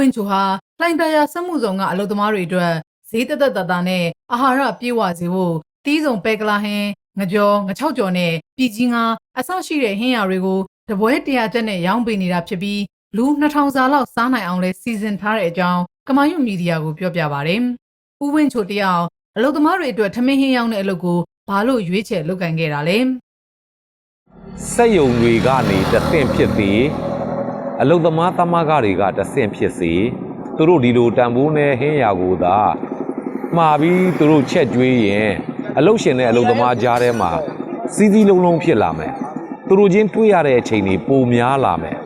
ဝင်းချိုဟာလှိုင်တရားစက်မှုဆောင်ကအလုပ်သမားတွေအတွက်ဈေးသက်သက်သာသာနဲ့အာဟာရပြေဝစေဖို့တီးစုံပဲကလာဟင်းငကြောငချောက်ကြော်နဲ့ပြည်ကြီးငါအဆရှိတဲ့ဟင်းရတွေကိုတပွဲတရာချက်နဲ့ရောင်းပေးနေတာဖြစ်ပြီးလူ2000စာလောက်စားနိုင်အောင်လဲစီစဉ်ထားတဲ့အကြောင်းကမာယုမီဒီယာကိုပြောပြပါရယ်။ဦးဝင်းချိုတယောက်အလုပ်သမားတွေအတွက်ထမင်းဟင်းရောင်းတဲ့အလုပ်ကိုဘာလို့ရွေးချယ်လုပ်ကင်ခဲ့တာလဲ။စက်ယုံတွေကနေတဆင့်ဖြစ်စေ အလုသမားသမဂတွေကတဆင့်ဖြစ်စေသူတို့ဒီလိုတန်ဖိုးနဲ့ဟင်းရာကိုသာမှားပြီးသူတို့ချက်ကျွေးရင်အလုရှင်နဲ့အလုသမားကြားထဲမှာစီးစီးလုံးလုံးဖြစ်လာမယ်သူတို့ချင်းတွေ့ရတဲ့အချိန်တွေပိုများလာမယ်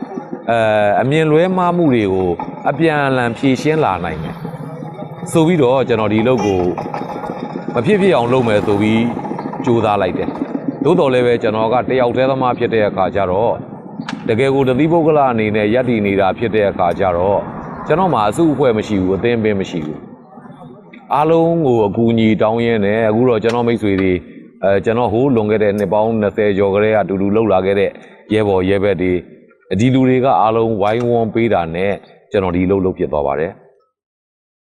အဲအမြင်လွဲမှားမှုတွေကိုအပြန်အလှန်ဖြေရှင်းလာနိုင်မယ်ဆိုပြီးတော့ကျွန်တော်ဒီလုပ်ကိုမဖြစ်ဖြစ်အောင်လုပ်မယ်ဆိုပြီးကြိုးစားလိုက်တယ်သို့တော်လည်းပဲကျွန်တော်ကတယောက်တည်းသမားဖြစ်တဲ့အခါကျတော့ တကယ်ကိုတတိပုဂ္ဂလအနေနဲ့ယက်တည်နေတာဖြစ်တဲ့အခါကျတော့ကျွန်တော်မှအစုအဖွဲ့မရှိဘူးအသင်းပင်မရှိဘူးအားလုံးကိုအကူအညီတောင်းရင်းနဲ့အခုတော့ကျွန်တော်မိတ်ဆွေတွေအဲကျွန်တော်ဟိုးလွန်ခဲ့တဲ့နှစ်ပေါင်း20ကျော်ကလေးကအတူတူလှုပ်လာခဲ့တဲ့ရဲဘော်ရဲဘက်တွေဒီလူတွေကအားလုံးဝိုင်းဝန်းပေးတာနဲ့ကျွန်တော်ဒီလှုပ်လှုပ်ဖြစ်သွားပါတယ်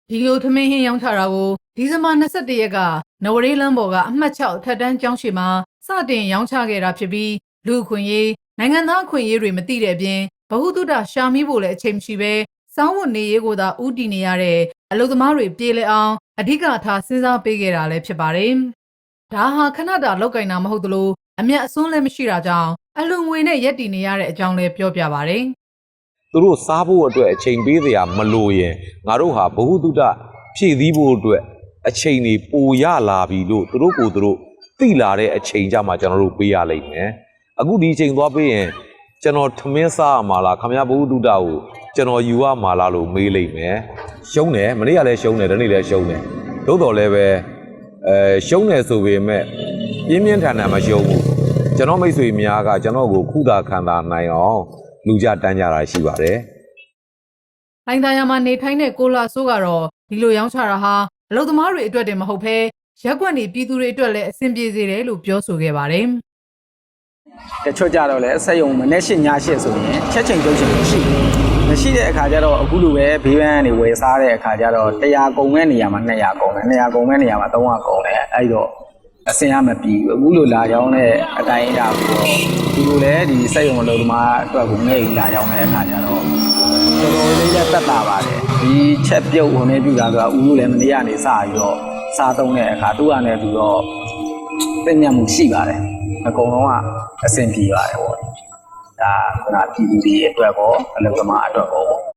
ဒီလိုသမင်းဟင်းရောင်းချတာကိုဒီဇင်ဘာ22ရက်ကနဝရေးလမ်းပေါ်ကအမှတ်6ထက်တန်းကျောင်းရှိမှာစတင်ရောင်းချခဲ့တာဖြစ်ပြီးလူအခွင့်ရေး နိုင်ငံသားအခွင့်အရေးတွေမသိတဲ့အပြင်ဗဟုသုတရှာမိဖို့လည်းအချိန်မရှိပဲစောင်းဝတ်နေရေးကိုသာဥတည်နေရတဲ့အလုပ်သမားတွေပြေးလဲအောင်အဓိကထားစဉ်းစားပေးခဲ့တာလည်းဖြစ်ပါတယ်။ဒါဟာခဏတာလောက်ကင်တာမဟုတ်သလိုအမျက်အစွန်းလည်းမရှိတာကြောင့်အလူငွေနဲ့ရက်တည်နေရတဲ့အကြောင်းလည်းပြောပြပါတယ်သူတို့စားဖို့အတွက်အချိန်ပေးစရာမလိုရင်ငါတို့ဟာဘ ഹു တုတဖြည့်သီးဖို့အတွက်အချိန်တွေပိုရလာပြီလို့သူတို့ကိုယ်သူတို့သိလာတဲ့အချိန်ကြမှာကျွန်တော်တို့ပေးရလိမ့်မယ် အခုဒီအချိန်သွားပေးရင်ကျွန်တော်ထမင်းစားရမှာလားခမရဘ ഹു တုတကိုကျွန်တော်ယူရမှာလားလို့မေးလိမ့်မယ်ရှုံးတယ်မနေ့ကလည်းရှုံးတယ်ဒီနေ့လည်းရှုံးတယ်သို့တော်လည်းပဲအဲရှုံးတယ်ဆိုပေမဲ့ပြင်းပြင်းထန်ထန်မရှုံးဘူးကျွန်တော်မိတ်ဆွေများကကျွန်တော်ကိုခုတာခံတာနိုင်အောင်လူကြတန်းကြတာရှိပါတယ်။လိုင်းသားရမှာနေထိုင်တဲ့ကိုလာဆိုးကတော့ဒီလိုရောင်းချတာဟာအလုပ်သမားတွေအတွက်တည်းမဟုတ်ဘဲရက်ကွက်နေပြည်သူတွေအတွက်လည်းအဆင်ပြေစေတယ်လို့ပြောဆိုခဲ့ပါတယ်။ တချို့ကြတော့လည်းဆက်ယုံမနဲ့ရှင်းညရှင်းဆိုရင်ချက်ချင်းပြုတ်ရှင်မရှိဘူးမရှိတဲ့အခါကျတော့အခုလိုပဲဘေးဘန်းကနေဝယ်စားတဲ့အခါကျတော့100ကုန်မဲ့နေရာမှာ200ကုန်တယ်200ကုန်မဲ့နေရာမှာ300ကုန်တယ်အဲ့တော့အစင်ရမပြီးဘူးအခုလိုလာကြောင်းတဲ့အတိုင်းအတာကိုတော့ဒီလိုလဲဒီဆက်ယုံမလို့ဒီမှာအတွက်ကိုငဲ့ယူလာကြောင်းတဲ့အခါကျတော့တော်တော်လေးလက်သက်တာပါတယ်ဒီချက်ပြုတ်ဝင်နေပြတာဆိုတာဦးလို့လည်းမနေရနေစပြီးတော့စားသုံးတဲ့အခါသူ့အနေနဲ့သူတော့သိမြတ်မှုရှိပါတယ် အကုန်လုံးကအဆင်ပြေပါတယ်ပေါ့ဒါကပြည်သူတွေအတွက်ကောအလုပ်သမားအတွက်ကောပေါ့